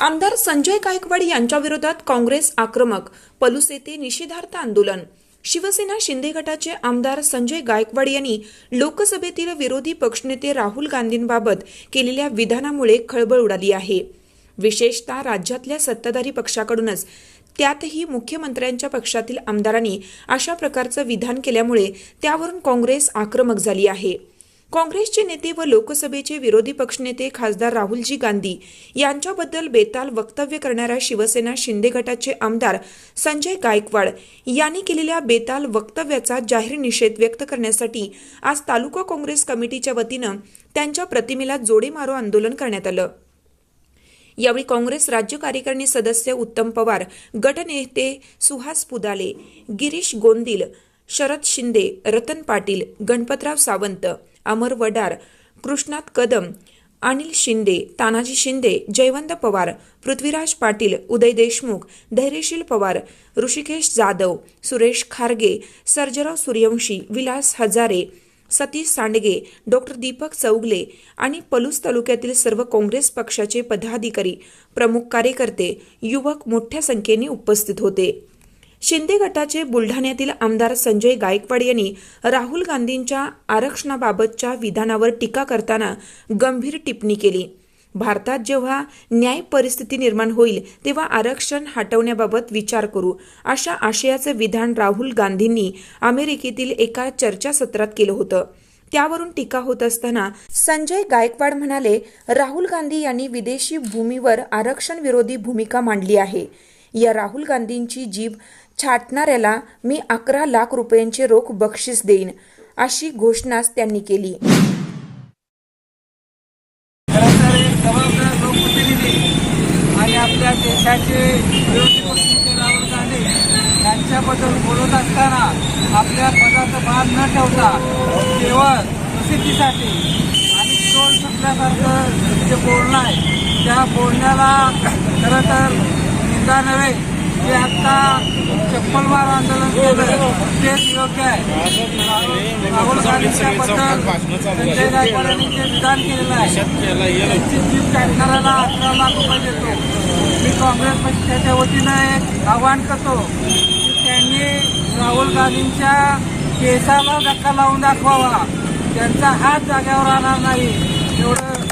आमदार संजय गायकवाड यांच्या विरोधात काँग्रेस आक्रमक पलूस येथे निषेधार्थ आंदोलन. शिवसेना शिंदे गटाचे आमदार संजय गायकवाड यांनी लोकसभेतील विरोधी पक्षनेते राहुल गांधींबाबत केलेल्या विधानामुळे खळबळ उडाली आहे. विशेषतः राज्यातल्या सत्ताधारी पक्षाकडूनच त्यातही मुख्यमंत्र्यांच्या पक्षातील आमदारांनी अशा प्रकारचं विधान केल्यामुळे त्यावरून काँग्रेस आक्रमक झाली आहे. काँग्रेसचे नेते व लोकसभेचे विरोधी पक्षनेते खासदार राहुलजी गांधी यांच्याबद्दल बेताल वक्तव्य करणाऱ्या शिवसेना शिंदे गटाचे आमदार संजय गायकवाड यांनी केलेल्या बेताल वक्तव्याचा जाहीर निषेध व्यक्त करण्यासाठी आज तालुका काँग्रेस कमिटीच्या वतीनं त्यांच्या प्रतिमेला जोडे मारो आंदोलन करण्यात आलं. यावेळी काँग्रेस राज्य कार्यकारिणी सदस्य उत्तम पवार गटनेते सुहास पुदाले गिरीश गोंदिल शरद शिंदे रतन पाटील गणपतराव सावंत अमर वडार कृष्णात कदम अनिल शिंदे तानाजी शिंदे जयवंत पवार पृथ्वीराज पाटील उदय देशमुख धैर्यशील पवार ऋषिकेश जाधव सुरेश खारगे सर्जराव सूर्यवंशी विलास हजारे सतीश सांडगे डॉक्टर दीपक चौगले आणि पलूस तालुक्यातील सर्व काँग्रेस पक्षाचे पदाधिकारी प्रमुख कार्यकर्ते युवक मोठ्या संख्येने उपस्थित होते. शिंदे गटाचे बुलढाण्यातील आमदार संजय गायकवाड यांनी राहुल गांधींच्या आरक्षणाबाबतच्या विधानावर टीका करताना गंभीर टिप्पणी केली. भारतात जेव्हा न्याय परिस्थिती निर्माण होईल तेव्हा आरक्षण हटवण्याबाबत विचार करू अशा आशयाचं विधान राहुल गांधींनी अमेरिकेतील एका चर्चासत्रात केलं होतं. त्यावरून टीका होत असताना संजय गायकवाड म्हणाले राहुल गांधी यांनी विदेशी भूमीवर आरक्षण विरोधी भूमिका मांडली आहे. या राहुल गांधींची जीभ छाटणाऱ्याला मी अकरा लाख रुपयांचे रोख बक्षीस देईन अशी घोषणाच त्यांनी केली. आणि आपल्या देशाचे राहुल गांधी यांच्याबद्दल बोलत असताना आपल्या पदाचं भान न ठेवता केवळ प्रसिद्धीसाठी आणि टोल सुटल्यासारखं जे बोलणं आहे त्या बोलण्याला खरं तर निंदा नव्हे जे आता चप्पलवार आंदोलन केलं तेच योग्य आहे. राहुल गांधींच्याबद्दल संजय गायकवाड यांनी जे विधान केलेलं आहे त्यांची जीप काढणाऱ्याला अकरा लाख रुपये देतो. मी काँग्रेस पक्षाच्या वतीनं एक आवाहन करतो की त्यांनी राहुल गांधींच्या केसाला धक्का लावून दाखवावा. त्यांचा हात जाग्यावर राहणार नाही. एवढं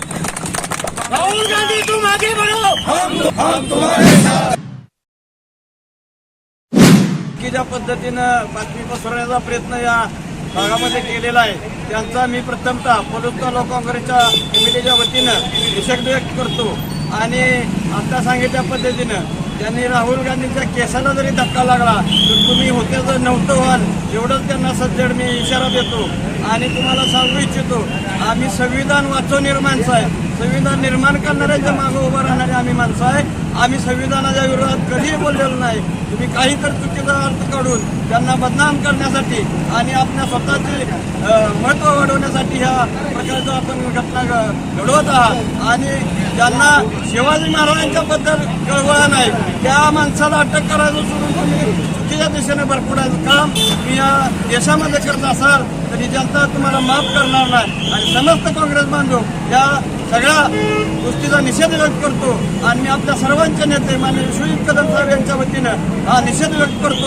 राहुल गांधी तुम आगे बढ़ो की ज्या पद्धतीनं बातमी पसरवण्याचा प्रयत्न या भागामध्ये केलेला आहे त्यांचा मी प्रथमतः पलूस तालुका काँग्रेसच्या कमिटीच्या वतीनं निषेध व्यक्त करतो. आणि आता सांगितल्या पद्धतीनं त्यांनी राहुल गांधींच्या केसाला जरी धक्का लागला तर तुम्ही होते जर नव्हतं व्हाल एवढंच त्यांना सज्जड मी इशारा देतो. आणि तुम्हाला सांगू इच्छितो आम्ही संविधान वाचवणारी माणसं आहे. संविधान निर्माण करणाऱ्यांच्या मागं उभं राहणारे आम्ही माणसं आहे. आम्ही संविधानाच्या विरोधात कधीही बोललेलो नाही. तुम्ही काही तर चुकीचा अर्थ काढून त्यांना बदनाम करण्यासाठी आणि आपल्या स्वतःचे महत्त्व वाढवण्यासाठी ह्या प्रकारचं आपण घटना घ- घडवत आहात. आणि ज्यांना शिवाजी महाराजांच्या बद्दल कळवळा नाही त्या माणसाला अटक करायचं सोडून तुम्ही चुकीच्या दिशेने भरपुरायचं काम तुम्ही या देशामध्ये करत असाल तरी जनता तुम्हाला माफ करणार नाही. आणि समस्त काँग्रेस बांधव या सगळ्या गोष्टीचा निषेध व्यक्त करतो. आणि मी आपल्या सर्वांचे नेते माननीय विश्वजित कदम साहेब यांच्या वतीनं हा निषेध व्यक्त करतो.